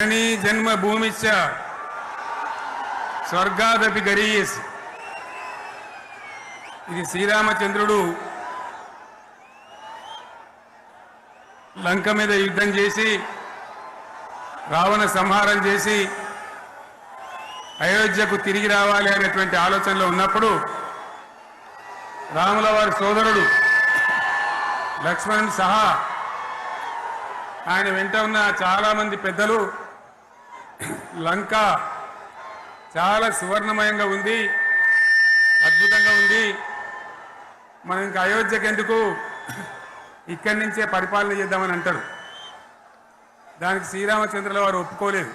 జన్మ జన్మభూమిశ్చ. స్వర్గాదపి గరీయసి ఇది శ్రీరామచంద్రుడు లంక మీద యుద్ధం చేసి రావణ సంహారం చేసి అయోధ్యకు తిరిగి రావాలి అనేటువంటి ఆలోచనలో ఉన్నప్పుడు రాముల వారి సోదరుడు లక్ష్మణ్ సహా ఆయన వెంట ఉన్న చాలామంది పెద్దలు లంక చాలా సువర్ణమయంగా ఉంది అద్భుతంగా ఉంది. మనం ఇంకా అయోధ్యకి ఎందుకు ఇక్కడి నుంచే పరిపాలన చేద్దామని అంటారు. దానికి శ్రీరామచంద్రుల వారు ఒప్పుకోలేదు.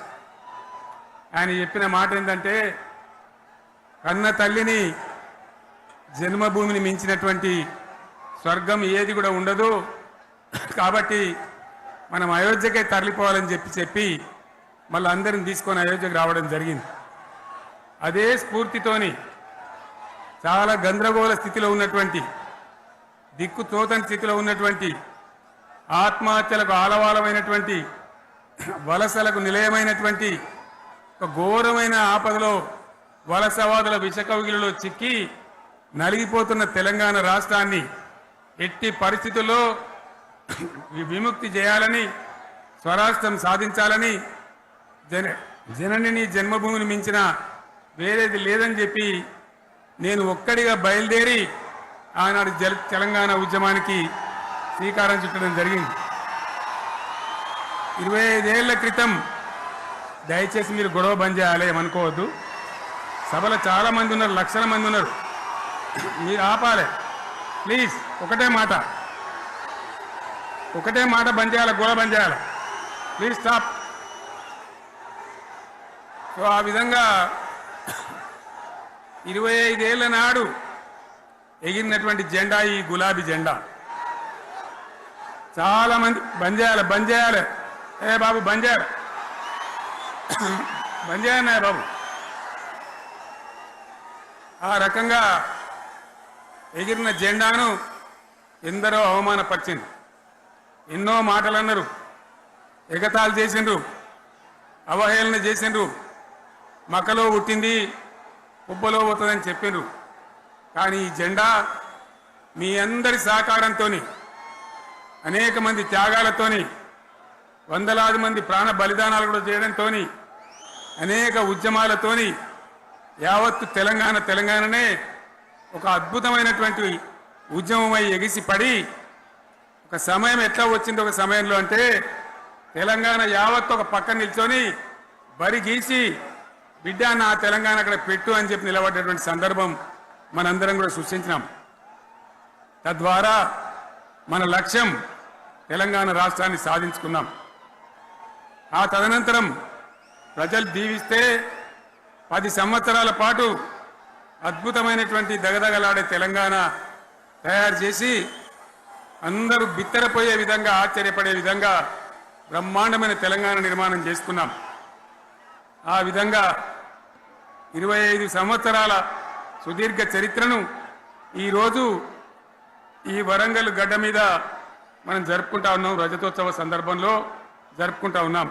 ఆయన చెప్పిన మాట ఏంటంటే కన్న తల్లిని జన్మభూమిని మించినటువంటి స్వర్గం ఏది కూడా ఉండదు. కాబట్టి మనం అయోధ్యకే తరలిపోవాలని చెప్పి చెప్పి మళ్ళీ అందరిని తీసుకొని అయోధ్యకు రావడం జరిగింది. అదే స్ఫూర్తితోని చాలా గందరగోళ స్థితిలో ఉన్నటువంటి దిక్కు తోతని స్థితిలో ఉన్నటువంటి ఆత్మహత్యలకు ఆలవాలమైనటువంటి వలసలకు నిలయమైనటువంటి ఒక ఘోరమైన ఆపదలో వలసవాదుల విషకవిగిలో చిక్కి నలిగిపోతున్న తెలంగాణ రాష్ట్రాన్ని ఎట్టి పరిస్థితుల్లో విముక్తి చేయాలని స్వరాష్ట్రం సాధించాలని జన జననిని జన్మభూమిని మించిన వేరేది లేదని చెప్పి నేను ఒక్కడిగా బయలుదేరి ఆనాడు జల తెలంగాణ ఉద్యమానికి శ్రీకారం చుట్టడం జరిగింది. ఇరవై ఐదేళ్ళ క్రితం దయచేసి మీరు గొడవ బంద్ చేయాలి ఏమనుకోవద్దు. సభలో చాలా మంది ఉన్నారు లక్షల మంది ఉన్నారు. మీరు ఆపాలి. ప్లీజ్ ఒకటే మాట. ఒకటే మాట బంద్ చేయాలి గొడవ బంద్ చేయాలి. Please stop. సో ఆ విధంగా ఇరవై ఐదేళ్ళ నాడు ఎగిరినటువంటి జెండా ఈ గులాబీ జెండా. చాలా మంది బంద్ చేయాలి బంద్ చేయాలి ఏ బాబు బంద్ చేయాలి బంద్ చేయన్నాయ బాబు. ఆ రకంగా ఎగిరిన జెండాను ఎందరో అవమానపరిచింది ఎన్నో మాటలు అన్నారు. ఎగతాలు చేసిండ్రు. అవహేళన చేసిండ్రు. మకలో పుట్టింది ఉబ్బలో పోతుందని చెప్పారు కానీ ఈ జెండా మీ అందరి సహకారంతో అనేక మంది త్యాగాలతోని వందలాది మంది ప్రాణ బలిదానాలు కూడా చేయడంతో అనేక ఉద్యమాలతోని యావత్తు తెలంగాణ తెలంగాణనే ఒక అద్భుతమైనటువంటి ఉద్యమమై ఎగిసి పడి ఒక సమయం ఎట్లా వచ్చింది ఒక సమయంలో అంటే తెలంగాణ యావత్తు ఒక పక్కన నిల్చొని బరి గీసి బిడ్డ నా తెలంగాణ అక్కడ పెట్టు అని చెప్పి నిలబడ్డటువంటి సందర్భం మనందరం కూడా సృష్టించినాం. తద్వారా మన లక్ష్యం తెలంగాణ రాష్ట్రాన్ని సాధించుకున్నాం. ఆ తదనంతరం ప్రజలు దీవిస్తే పది సంవత్సరాల పాటు అద్భుతమైనటువంటి దగదగలాడే తెలంగాణ తయారు చేసి అందరూ బిత్తరపోయే విధంగా ఆశ్చర్యపడే విధంగా బ్రహ్మాండమైన తెలంగాణ నిర్మాణం చేసుకున్నాం. ఆ విధంగా ఇరవై ఐదు సంవత్సరాల సుదీర్ఘ చరిత్రను ఈరోజు ఈ వరంగల్ గడ్డ మీద మనం జరుపుకుంటా ఉన్నాం రజతోత్సవ సందర్భంలో జరుపుకుంటా ఉన్నాం.